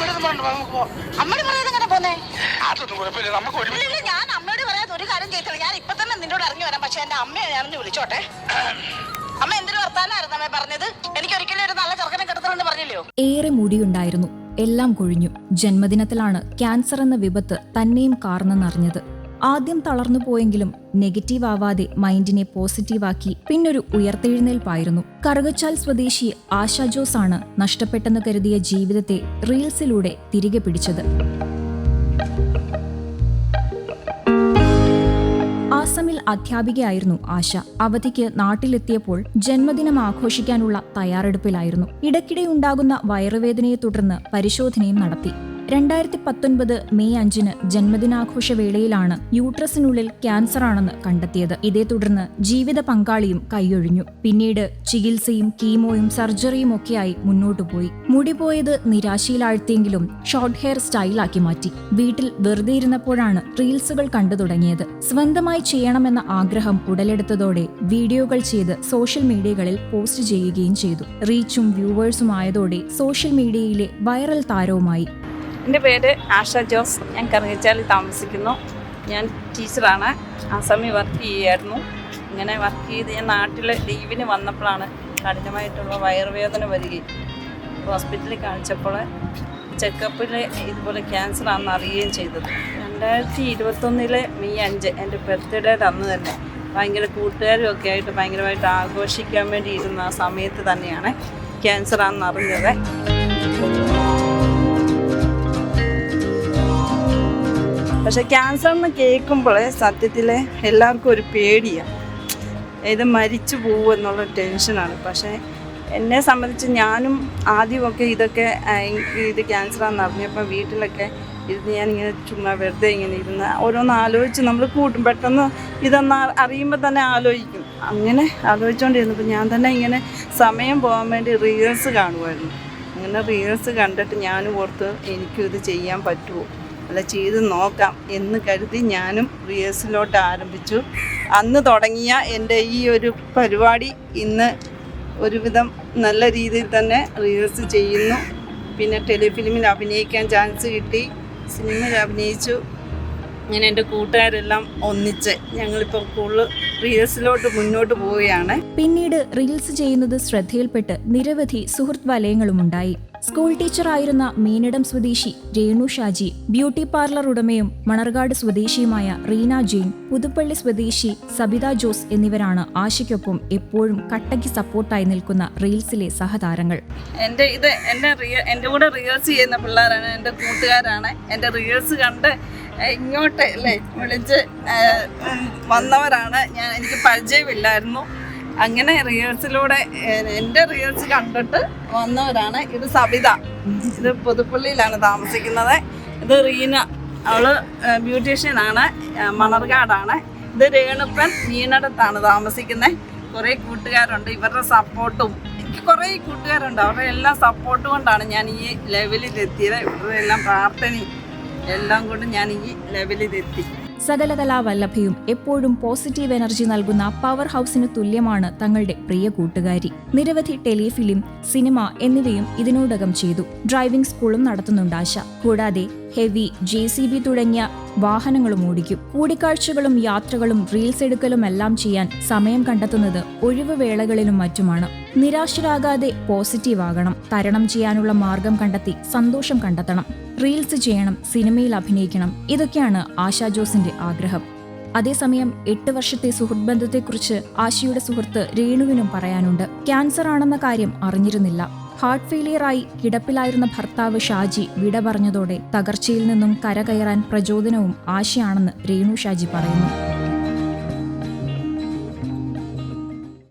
അമ്മയുടെ പറഞ്ഞു നമുക്ക് പോ. അമ്മയോട് പറയാതെ എങ്ങനെ പോന്നേ? അതൊന്നും കുഴപ്പമില്ല നമുക്ക് ഒരു ഇല്ല, ഇല്ല, ഞാൻ അമ്മയോട് പറയാതെ ഒരു കാര്യം ചെയ്തില്ല ഞാൻ ഇപ്പൊ തന്നെ നിന്നോട് ഇറങ്ങി വരാം. പക്ഷെ എന്റെ അമ്മയെ ഞാനൊന്ന് വിളിച്ചോട്ടെ. അമ്മ എന്തൊരു വർത്താനായിരുന്നു അമ്മ പറഞ്ഞത്? എനിക്ക് ഒരിക്കലും ഒരു നല്ല ചെറുക്കനെ കിടത്തണമെന്ന് പറഞ്ഞില്ലയോ? ഏറെ മുടിയുണ്ടായിരുന്നു. എല്ലാം കൊഴിഞ്ഞു. ജന്മദിനത്തിലാണ് ക്യാൻസർ എന്ന വിപത്ത് തന്നെയും കാർന്നെന്നറിഞ്ഞത്. ആദ്യം തളർന്നു പോയെങ്കിലും നെഗറ്റീവ് ആവാതെ മൈൻഡിനെ പോസിറ്റീവാക്കി പിന്നൊരു ഉയർത്തെഴുന്നേൽപ്പായിരുന്നു. കറുകച്ചാൽ സ്വദേശി ആശ ജോസ് ആണ് നഷ്ടപ്പെട്ടെന്ന് കരുതിയ ജീവിതത്തെ റീൽസിലൂടെ തിരികെ പിടിച്ചത്. ആസമിൽ അധ്യാപികയായിരുന്നു ആശ. അവധിക്ക് നാട്ടിലെത്തിയപ്പോൾ ജന്മദിനം ആഘോഷിക്കാനുള്ള തയ്യാറെടുപ്പിലായിരുന്നു. ഇടയ്ക്കിടെ ഉണ്ടാകുന്ന വയറുവേദനയെ തുടർന്ന് പരിശോധനയും നടത്തി. രണ്ടായിരത്തി പത്തൊൻപത് മെയ് അഞ്ചിന് ജന്മദിനാഘോഷ വേളയിലാണ് യൂട്രസിനുള്ളിൽ ക്യാൻസർ ആണെന്ന് കണ്ടെത്തിയത്. ഇതേ തുടർന്ന് ജീവിത പങ്കാളിയും കൈയൊഴിഞ്ഞു. പിന്നീട് ചികിത്സയും കീമോയും സർജറിയും ഒക്കെയായി മുന്നോട്ടു പോയി. മുടി പോയത് നിരാശയിലാഴ്ത്തിയെങ്കിലും ഷോർട്ട് ഹെയർ സ്റ്റൈലാക്കി മാറ്റി. വീട്ടിൽ വെറുതെ ഇരുന്നപ്പോഴാണ് റീൽസുകൾ കണ്ടു തുടങ്ങിയത്. സ്വന്തമായി ചെയ്യണമെന്ന ആഗ്രഹം ഉടലെടുത്തതോടെ വീഡിയോകൾ ചെയ്ത് സോഷ്യൽ മീഡിയകളിൽ പോസ്റ്റ് ചെയ്യുകയും ചെയ്തു. റീച്ചും വ്യൂവേഴ്സും ആയതോടെ സോഷ്യൽ മീഡിയയിലെ വൈറൽ താരവുമായി എന്റെ പേര് ആഷ ജോസ്. ഞാൻ കറുകച്ചാലിൽ താമസിക്കുന്നു. ഞാൻ ടീച്ചറാണ്. ആസാമിൽ വർക്ക് ചെയ്യുമായിരുന്നു ഇങ്ങനെ വർക്ക് ചെയ്ത് ഞാൻ നാട്ടിൽ ലീവിന് വന്നപ്പോഴാണ് കഠിനമായിട്ടുള്ള വയറുവേദന വരികയും ഹോസ്പിറ്റലിൽ കാണിച്ചപ്പോൾ ചെക്കപ്പിൽ ഇതുപോലെ ക്യാൻസർ ആണെന്ന് അറിയുകയും ചെയ്തത്. രണ്ടായിരത്തി ഇരുപത്തൊന്നിലെ മെയ് അഞ്ച് എന്റെ ബർത്ത്ഡേയുടെ അന്ന് തന്നെ ഭയങ്കര കൂട്ടുകാരും ഒക്കെ ആയിട്ട് ഭയങ്കരമായിട്ട് ആഘോഷിക്കാൻ വേണ്ടി ഇരുന്ന ആ സമയത്ത് തന്നെയാണ് ക്യാൻസർ ആണെന്ന് അറിഞ്ഞത്. പക്ഷെ ക്യാൻസർ എന്ന് കേൾക്കുമ്പോൾ സത്യത്തിൽ എല്ലാവർക്കും ഒരു പേടിയാണ് ഇത് മരിച്ചു പോകും എന്നുള്ള ടെൻഷനാണ്. പക്ഷേ എന്നെ സംബന്ധിച്ച് ഞാനും ആദ്യമൊക്കെ ഇതൊക്കെ എനിക്ക് ഇത് ക്യാൻസറാണെന്ന് അറിഞ്ഞപ്പോൾ വീട്ടിലൊക്കെ ഇരുന്ന് ഞാനിങ്ങനെ ചുമ്മാ വെറുതെ ഇങ്ങനെ ഇരുന്ന് ഓരോന്ന് ആലോചിച്ച് നമ്മൾ കൂട്ടും പെട്ടെന്ന് ഇതൊന്ന് അറിയുമ്പോൾ തന്നെ ആലോചിക്കും. അങ്ങനെ ആലോചിച്ചുകൊണ്ടിരുന്നപ്പോൾ ഞാൻ തന്നെ ഇങ്ങനെ സമയം പോകാൻ വേണ്ടി റീൽസ് കാണുമായിരുന്നു അങ്ങനെ റീൽസ് കണ്ടിട്ട് ഞാനും ഓർത്ത് എനിക്കും ഇത് ചെയ്യാൻ പറ്റുമോ അല്ല ചെയ്ത് നോക്കാം എന്ന് കരുതി ഞാനും റിഹേഴ്സലോട്ട് ആരംഭിച്ചു. അന്ന് തുടങ്ങിയ എന്റെ ഈ ഒരു പരിപാടി ഇന്ന് ഒരുവിധം നല്ല രീതിയിൽ തന്നെ റിഹേഴ്സ് ചെയ്യുന്നു. പിന്നെ ടെലിഫിലിമിൽ അഭിനയിക്കാൻ ചാൻസ് കിട്ടി. സിനിമയിൽ അഭിനയിച്ചു. അങ്ങനെ എന്റെ കൂട്ടുകാരെല്ലാം ഒന്നിച്ച് ഞങ്ങളിപ്പോൾ കൂടുതൽ റീൽസിലോട്ട് മുന്നോട്ട് പോവുകയാണ്. പിന്നീട് റീൽസ് ചെയ്യുന്നത് ശ്രദ്ധയിൽപ്പെട്ട് നിരവധി സുഹൃത്ത് വലയങ്ങളുമുണ്ടായി സ്കൂൾ ടീച്ചറായിരുന്ന മീനിടം സ്വദേശി രേണു ഷാജി ബ്യൂട്ടി പാർലർ ഉടമയും മണർകാട് സ്വദേശിയുമായ റീന ജെയിൻ പുതുപ്പള്ളി സ്വദേശി സബിത ജോസ് എന്നിവരാണ് ആശയ്ക്കൊപ്പം എപ്പോഴും കട്ടയ്ക്ക് സപ്പോർട്ടായി നിൽക്കുന്ന റീൽസിലെ സഹതാരങ്ങൾ. എന്റെ ഇത് എന്റെ എന്റെ കൂടെ റിഹേഴ്സ് ചെയ്യുന്ന പിള്ളേരാണ് എന്റെ കൂട്ടുകാരാണ്. എന്റെ റിഹേഴ്സ് കണ്ട് ഇങ്ങോട്ട് അല്ലേ വിളിച്ച് വന്നവരാണ്. ഞാൻ എനിക്ക് പരിചയമില്ലായിരുന്നു. അങ്ങനെ റിയൽസിലൂടെ എന്റെ റിയൽസ് കണ്ടിട്ട് വന്നവരാണ് ഇത് സബിത. ഇത് പുതുപ്പള്ളിയിലാണ് താമസിക്കുന്നത്. ഇത് റീന. അവൾ ബ്യൂട്ടീഷ്യനാണ് മണർകാടാണ്. ഇത് രേണുപ്പൻ മീനടത്താണ് താമസിക്കുന്നത് കുറേ കൂട്ടുകാരുണ്ട് ഇവരുടെ സപ്പോർട്ടും. എനിക്ക് കുറേ കൂട്ടുകാരുണ്ട് അവരുടെ എല്ലാ സപ്പോർട്ടും കൊണ്ടാണ് ഞാൻ ഈ ലെവലിൽ എത്തിയത്. ഇവരുടെ എല്ലാം പ്രാർത്ഥനയും എല്ലാം കൊണ്ട് ഞാൻ ഈ ലെവലിൽ എത്തി. സകലകലാ വല്ലഭയും എപ്പോഴും പോസിറ്റീവ് എനർജി നൽകുന്ന പവർ ഹൗസിന് തുല്യമാണ് തങ്ങളുടെ പ്രിയ കൂട്ടുകാരി. നിരവധി ടെലിഫിലിം സിനിമ എന്നിവയും ഇതിനോടകം ചെയ്തു. ഡ്രൈവിംഗ് സ്കൂളും നടത്തുന്നുണ്ട് ആശ. കൂടാതെ ഹെവി ജെ സി ബി തുടങ്ങിയ വാഹനങ്ങളും ഓടിക്കും. കൂടിക്കാഴ്ചകളും യാത്രകളും റീൽസ് എടുക്കലും എല്ലാം ചെയ്യാൻ സമയം കണ്ടെത്തുന്നത് ഒഴിവ് വേളകളിലും മറ്റുമാണ്. നിരാശരാകാതെ പോസിറ്റീവ് ആകണം. തരണം ചെയ്യാനുള്ള മാർഗം കണ്ടെത്തി സന്തോഷം കണ്ടെത്തണം. റീൽസ് ചെയ്യണം സിനിമയിൽ അഭിനയിക്കണം ഇതൊക്കെയാണ് ആശാ ജോസിന്റെ ആഗ്രഹം. അതേസമയം എട്ട് വർഷത്തെ സുഹൃത്ത് ബന്ധത്തെക്കുറിച്ച് ആശയുടെ സുഹൃത്ത് രേണുവിനും പറയാനുണ്ട്. ക്യാൻസർ ആണെന്ന കാര്യം അറിഞ്ഞിരുന്നില്ല. ഹാർട്ട് ഫെയിലിയറായി കിടപ്പിലായിരുന്ന ഭർത്താവ് ഷാജി വിട പറഞ്ഞതോടെ തകർച്ചയിൽ നിന്നും കരകയറാൻ പ്രചോദനവും ആശയാണെന്ന് രേണു ഷാജി പറയുന്നു